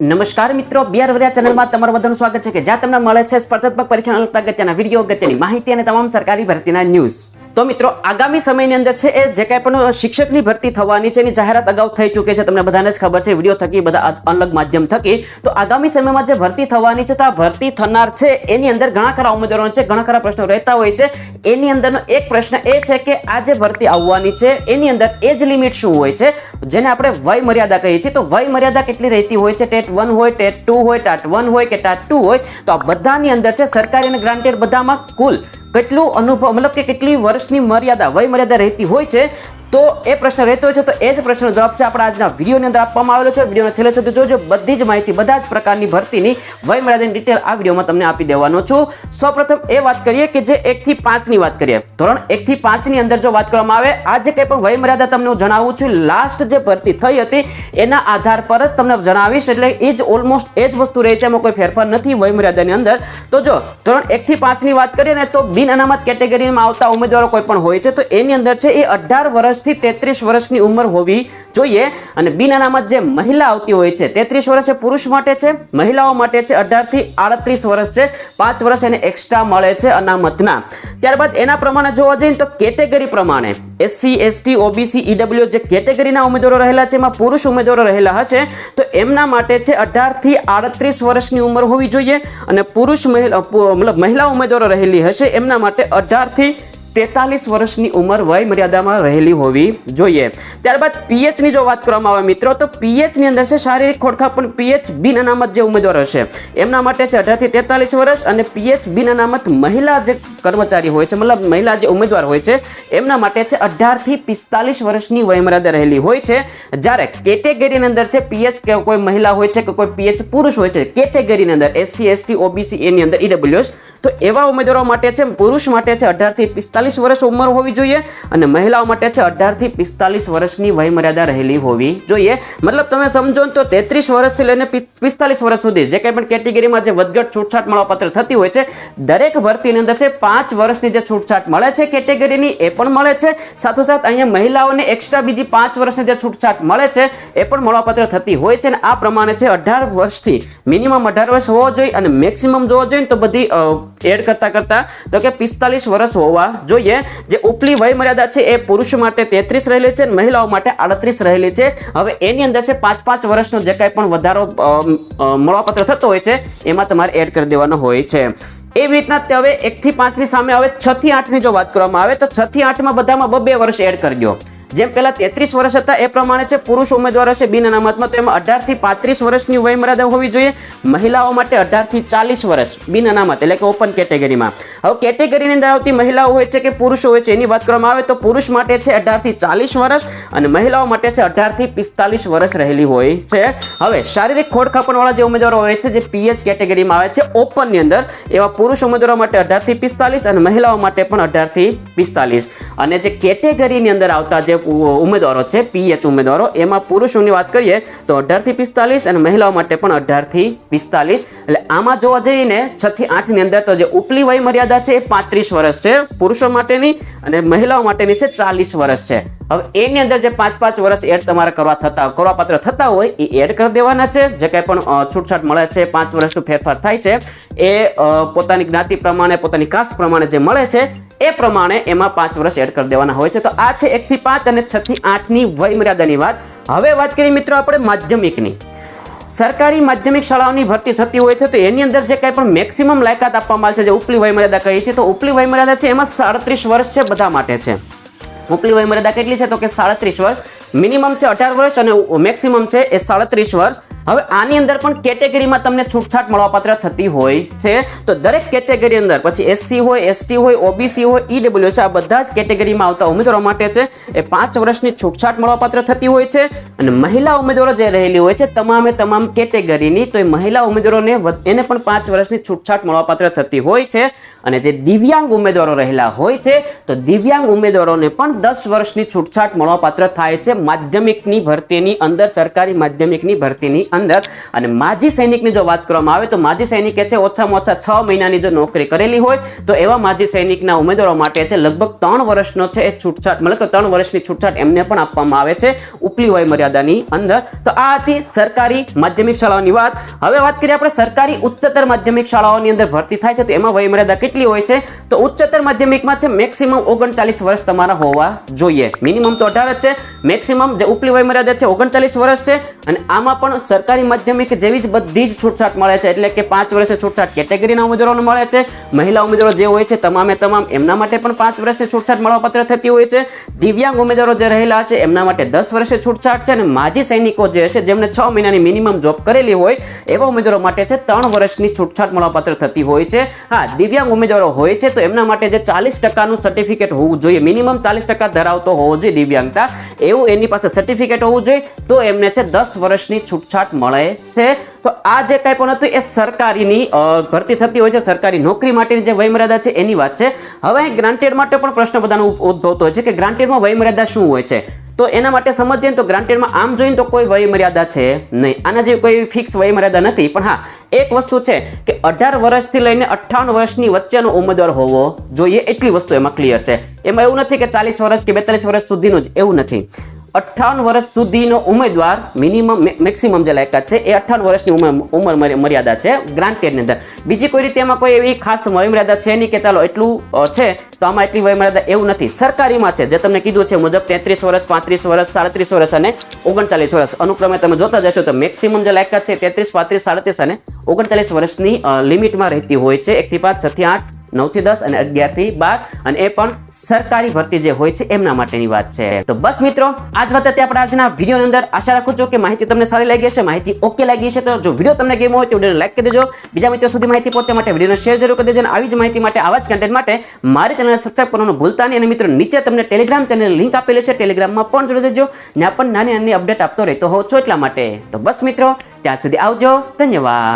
નમસ્કાર મિત્રો બિહાર વરિયા ચેનલમાં તમારું બધાનું સ્વાગત છે કે જ્યાં તમને મળે છે સ્પર્ધાત્મક પરીક્ષાના અગત્યના વીડિયો, અગત્યની માહિતી અને તમામ સરકારી ભરતીના ન્યૂઝ. તો મિત્રો, આગામી સમયની અંદર છે એ જે કાંઈ પણ શિક્ષકની ભરતી થવાની છે એની જાહેરાત અગાઉ થઈ ચૂકી છે. તમને બધાને જ ખબર છે વીડિયો થકી બધા અલગ માધ્યમ થકી. તો આગામી સમયમાં જે ભરતી થવાની છે, તો આ ભરતી થનાર છે, એની અંદર ઘણા ખરા ઉમેદવારો છે, ઘણા ખરા પ્રશ્નો રહેતા હોય છે. એની અંદરનો એક પ્રશ્ન એ છે કે આ જે ભરતી આવવાની છે, એની અંદર એજ લિમિટ શું હોય છે? જેને આપણે વય મર્યાદા કહીએ છીએ. તો વય મર્યાદા કેટલી રહેતી હોય છે? ટેટ વન હોય, ટેટ ટુ હોય, ટાટ વન હોય કે ટાટ ટુ હોય? તો આ બધાની અંદર છે, સરકારી અને ગ્રાન્ટેડ બધામાં કુલ કેટલું અનુભવ મતલબ કે કેટલી વર્ષની મર્યાદા વય મર્યાદા રહેતી હોય છે તો એ પ્રશ્ન રહેતો છે, તો એ જ પ્રશ્નનો જવાબ છે, આપણા આજના વિડીયોની અંદર આપવામાં આવેલો છે. વિડીયોના છેલ્લે સુધી જોજો, બધી જ માહિતી, બધા જ પ્રકારની ભરતીની વય મર્યાદાની ડિટેલ આ વિડીયોમાં તમને આપી દેવાનો છું. સૌપ્રથમ એ વાત કરીએ કે જે એકથી પાંચની વાત કરીએ. ધોરણ એકથી પાંચની અંદર જો વાત કરવામાં આવે, આ જે કંઈ પણ વય મર્યાદા તમને હું જણાવું છું લાસ્ટ જે ભરતી થઈ હતી, એના આધાર પર જ તમને જણાવીશ, એટલે એ જ ઓલમોસ્ટ એ જ વસ્તુ રહે છે, એમાં કોઈ ફેરફાર નથી વય મર્યાદાની અંદર. તો જો, ધોરણ એકથી પાંચની વાત કરીએ ને, તો બિન અનામત કેટેગરીમાં આવતા ઉમેદવારો કોઈ પણ હોય છે, તો એની અંદર છે એ અઢાર વર્ષથી તેત્રીસ વર્ષની ઉંમર હોવી જોઈએ અને બિન અનામત જે મહિલા આવતી હોય છે, તેત્રીસ વર્ષ એ પુરુષ માટે છે, મહિલાઓ માટે છે, અઢારથી આડત્રીસ વર્ષ છે, પાંચ વર્ષ એને એક્સ્ટ્રા મળે છે અનામતના. ત્યારબાદ એના પ્રમાણે જોવા જઈએ તો કેટેગરી પ્રમાણે એસસી એસટી ઓબીસી ઈડબ્લ્યુ જે કેટેગરીના ઉમેદવારો રહેલા છે, એમાં પુરુષ ઉમેદવારો રહેલા હશે, તો એમના માટે છે અઢારથી આડત્રીસ વર્ષની ઉંમર હોવી જોઈએ અને પુરુષ મહિલા મતલબ મહિલા ઉમેદવારો રહેલી હશે, એમના માટે અઢારથી તેતાલીસ વર્ષની ઉંમર વય મર્યાદામાં રહેલી હોવી જોઈએ. ત્યારબાદ પીએચની જો વાત કરવામાં આવે મિત્રો, તો પીએચની અંદર છે શારીરિક ખોડખા, પણ પીએચ બિન અનામત જે ઉમેદવારો છે, એમના માટે છે અઢારથી તેતાલીસ વર્ષ અને પીએચ બિન અનામત મહિલા જે કર્મચારી હોય છે, મતલબ મહિલા જે ઉમેદવાર હોય છે, એમના માટે છે અઢારથી પિસ્તાલીસ વર્ષની વયમર્યાદા રહેલી હોય છે. જ્યારે કેટેગરીની અંદર છે પીએચ કે કોઈ મહિલા હોય છે કે કોઈ પીએચ પુરુષ હોય છે, કેટેગરીની અંદર એસસી, એસટી, ઓબીસી, એની અંદર ઈડબ્લ્યુએસ, તો એવા ઉમેદવારો માટે છે, પુરુષ માટે છે અઢારથી પિસ્તાલીસ વર્ષ ઉંમર હોવી જોઈએ અને મહિલાઓ માટે છે અઢારથી પિસ્તાલીસ વર્ષની વયમર્યાદા રહેલી હોવી જોઈએ. મતલબ તમે સમજો તો તેત્રીસ વર્ષથી લઈને પિસ્તાલીસ વર્ષ સુધી જે કંઈ પણ કેટેગરીમાં જે વધઘટ છૂટછાટ મળવાપાત્ર થતી હોય છે, દરેક ભરતીની અંદર છે પાંચ વર્ષની જે છૂટછાટ મળે છે કેટેગરીની એ પણ મળે છે. સાથોસાથ અહીંયા મહિલાઓને એક્સ્ટ્રા બીજી પાંચ વર્ષની જે છૂટછાટ મળે છે એ પણ મળવાપાત્ર થતી હોય છે અને આ પ્રમાણે છે અઢાર વર્ષથી મિનિમમ અઢાર વર્ષ હોવો જોઈએ અને મેક્સિમમ જોવો જોઈએ તો બધી એડ કરતાં કરતાં તો કે પિસ્તાલીસ વર્ષ હોવા જોઈએ. જે ઉપલી વયમર્યાદા છે એ પુરુષ માટે તેત્રીસ રહેલી છે અને મહિલાઓ માટે આડત્રીસ રહેલી છે. હવે એની અંદર છે પાંચ પાંચ વર્ષનો જે કાંઈ પણ વધારો અ, થતો હોય છે એમાં તમારે એડ કરી દેવાનો હોય છે. એવી રીતના હવે એક થી પાંચની સામે હવે છ થી આઠની જો વાત કરવામાં આવે, તો છ થી આઠમાં બધામાં બે વર્ષ એડ કરજો. જેમ પેલા તેત્રીસ વર્ષ હતા, એ પ્રમાણે છે, પુરુષ ઉમેદવાર હશે બિન અનામતમાં. તો એમાં અઢારથી પાંત્રીસ વર્ષની વય મર્યાદા હોવી જોઈએ. મહિલાઓ માટે અઢારથી ચાલીસ વર્ષ બિન અનામત, એટલે કે ઓપન કેટેગરીમાં હવે કેટેગરીની અંદર આવતી મહિલાઓ હોય છે કે પુરુષો હોય છે, એની વાત કરવામાં આવે તો પુરુષ માટે છે અઢારથી ચાલીસ વર્ષ અને મહિલાઓ માટે છે અઢારથી પિસ્તાલીસ વર્ષ રહેલી હોય છે. હવે શારીરિક ખોડખાપણવાળા જે ઉમેદવારો હોય છે, જે પીએચ કેટેગરીમાં આવે છે ઓપનની અંદર, એવા પુરુષ ઉમેદવારો માટે અઢારથી પિસ્તાલીસ અને મહિલાઓ માટે પણ અઢારથી પિસ્તાલીસ. અને જે કેટેગરીની અંદર આવતા જે ઉમેદવારો છે પીએચ ઉમેદવારો. એમાં પુરુષોની વાત કરીએ તો અઢારથી પિસ્તાલીસ અને મહિલાઓ માટે પણ અઢારથી પિસ્તાલીસ. એટલે આમાં જોવા જઈએ ને આઠની અંદર તો જે ઉપલી વય મર્યાદા છે એ પાંત્રીસ વર્ષ છે. પુરુષો માટેની અને મહિલાઓ માટેની છે ચાલીસ વર્ષ છે. હવે એની અંદર જે પાંચ પાંચ વર્ષ એડ તમારે કરવા થતા કરવાપાત્ર થતા હોય એ એડ કરી દેવાના છે. જે કંઈ પણ છૂટછાટ મળે છે, પાંચ વર્ષનો ફેરફાર થાય છે, એ પોતાની જ્ઞાતિ પ્રમાણે, પોતાની કાસ્ટ પ્રમાણે જે મળે છે એ પ્રમાણે એમાં પાંચ વર્ષ એડ કરી દેવાના હોય છે. તો આ છે એકથી પાંચ અને છ થી વયમર્યાદાની વય મર્યાદાની વાત. હવે વાત કરીએ મિત્રો આપણે માધ્યમિકની. સરકારી માધ્યમિક શાળાઓની ભરતી થતી હોય છે તો એની અંદર જે કંઈ પણ મેક્સિમમ લાયકાત આપવામાં આવે છે, જે ઉપલી વયમર્યાદા કહીએ છીએ તો ઉપલી વયમર્યાદા છે એમાં સાડત્રીસ વર્ષ છે બધા માટે છે. ઉપલી વયમર્યાદા કેટલી છે તો કે સાડત્રીસ વર્ષ. મિનિમમ છે અઢાર વર્ષ અને મેક્સિમમ છે એ સાડત્રીસ વર્ષ. હવે આની અંદર પણ કેટેગરીમાં તમને છૂટછાટ મળવાપાત્ર થતી હોય છે. તો દરેક કેટેગરી અંદર, પછી એસસી હોય એસટી હોય ઓબીસી હોય ઈડબ્લ્યુ છે આ બધા જ કેટેગરીમાં આવતા ઉમેદવારો માટે છે. એ પાંચ વર્ષની છૂટછાટ મળવાપાત્ર થતી હોય છે. અને મહિલા ઉમેદવારો જે રહેલી હોય છે, તમામે તમામ કેટેગરીની, તો એ મહિલા ઉમેદવારોને એને પણ પાંચ વર્ષની છૂટછાટ મળવાપાત્ર થતી હોય છે. અને જે દિવ્યાંગ ઉમેદવારો રહેલા હોય છે, તો દિવ્યાંગ ઉમેદવારોને પણ દસ વર્ષની છૂટછાટ મળવાપાત્ર થાય છે. માધ્યમિકની ભરતીની અંદર, સરકારી માધ્યમિકની ભરતીની અંદર. અને માજી સૈનિકની જો વાત કરવામાં આવે તો માજી સૈનિકે છે ઓછામાં ઓછા છ મહિનાની જો નોકરી કરેલી હોય, તો એવા માજી સૈનિકના ઉમેદવારો માટે છે લગભગ ત્રણ વર્ષનો છે એ છૂટછાટ, મતલબ કે ત્રણ વર્ષની છૂટછાટ એમને પણ આપવામાં આવે છે ઉપલી વય મર્યાદાની અંદર. તો આ હતી સરકારી માધ્યમિક શાળાઓની વાત. હવે વાત કરીએ આપણે સરકારી ઉચ્ચતર માધ્યમિક શાળાઓની અંદર ભરતી થાય છે, તો એમાં વયમર્યાદા કેટલી હોય છે? તો ઉચ્ચતર માધ્યમિકમાં છે મેક્સિમમ ઓગણચાલીસ વર્ષ તમારા હોવા જોઈએ. મિનિમમ તો અઢાર જ છે. મેક્સિમમ જે ઉપલી વય મર્યાદા છે ઓગણચાલીસ વર્ષ છે. અને આમાં પણ સરકારી માધ્યમિક જેવી જ બધી જ છૂટછાટ મળે છે. એટલે કે પાંચ વર્ષની છૂટછાટ કેટેગરીના ઉમેદવારોને મળે છે. મહિલા ઉમેદવારો જે હોય છે, તમામે તમામ, એમના માટે પણ પાંચ વર્ષની છૂટછાટ મળવાપાત્ર થતી હોય છે. દિવ્યાંગ ઉમેદવારો જે રહેલા છે, એમના માટે દસ વર્ષે છૂટછાટ છે અને માજી સૈનિકો જે છે જેમને છ મહિનાની મિનિમમ જોબ કરેલી હોય, એવા ઉમેદવારો માટે છે, ત્રણ વર્ષની છૂટછાટ મળવાપાત્ર થતી હોય છે. હા, દિવ્યાંગ ઉમેદવારો હોય છે, તો એમના માટે જે ચાલીસ ટકાનું સર્ટિફિકેટ હોવું જોઈએ. મિનિમમ ચાલીસ ટકા ધરાવતો હોવો જોઈએ દિવ્યાંગતા. એવું એની પાસે સર્ટિફિકેટ હોવું જોઈએ, તો એમને છે, દસ વર્ષની છૂટછાટ મળે છે. તો આ જે કંઈ પણ હતું એ સરકારીની ભરતી થતી હોય છે, સરકારી નોકરી માટેની જે વયમર્યાદા છે એની વાત છે. હવે ગ્રાન્ટેડ માટે પણ પ્રશ્ન બધાનો ઉદ્ભવતો હોય છે કે ગ્રાન્ટેડમાં વયમર્યાદા શું હોય છે? તો એના માટે સમજીએ તો ગ્રાન્ટેડમાં આમ જોઈને તો કોઈ વયમર્યાદા છે નહીં. આના જેવી કોઈ ફિક્સ વયમર્યાદા નથી. પણ હા, એક વસ્તુ છે કે અઢાર વર્ષથી લઈને અઠ્ઠાવન વર્ષની વચ્ચેનો ઉમેદવાર હોવો જોઈએ એટલી વસ્તુ એમાં ક્લિયર છે. એમાં એવું નથી કે ચાલીસ વર્ષ કે બેતાલીસ વર્ષ સુધીનું જ, એવું નથી. અઠ્ઠાવન વર્ષ સુધીનો ઉમેદવાર મિનિમમ મેક્સિમમ જે લાયકાત છે, એ અઠ્ઠાવન વર્ષની ઉંમર ઉંમર મર્ય- મર્યાદા છે ગ્રાન્ટેડની અંદર. બીજી કોઈ રીતે એમાં કોઈ એવી ખાસ વયમર્યાદા છે નહીં કે ચાલો એટલું છે, તો આમાં એટલી વયમર્યાદા એવું નથી. સરકારીમાં છે, જે તમને કીધું છે મુજબ તેત્રીસ વર્ષ, પાંત્રીસ વર્ષ, સાડત્રીસ વર્ષ અને ઓગણચાલીસ વર્ષ. અનુક્રમે તમે જોતા જશો તો મેક્સિમમ જે લાયકાત છે તેત્રીસ, પાંત્રીસ, સાડત્રીસ અને ઓગણચાલીસ વર્ષની લિમિટમાં રહેતી હોય છે. એકથી પાંચ છથી આઠ નવથી દસ અને અગિયારથી બાર અને એ પણ સરકારી ભરતી જે હોય છે, એમના માટેની વાત છે. તો બસ મિત્રો, આજ વાત હતી આપણે આજના વિડીયોની અંદર આશા રાખું છું કે માહિતી તમને સારી લાગી હશે, માહિતી ઓકે લાગી છે તો જો વીડિયો તમને ગમ્યો હોય તો વિડીયોને લાઈક કરી દેજો. બીજા મિત્રો સુધી માહિતી પહોંચવા માટે વિડીયોને શેર જરૂર કરી દેજો અને આવી જ માહિતી માટે, આવા જ કન્ટેન્ટ માટે મારી ચેનલને સબસ્ક્રાઈબ કરવાનું ભૂલતા નહીં અને મિત્રો, નીચે તમને ટેલિગ્રામ ચેનલ લિંક આપેલી છે ટેલિગ્રામમાં પણ જોડી દેજો. ત્યાં પણ નાની નાની અપડેટ આપતો રહેતો હોઉં છો એટલા માટે. તો બસ મિત્રો, ત્યાં સુધી આવજો. ધન્યવાદ.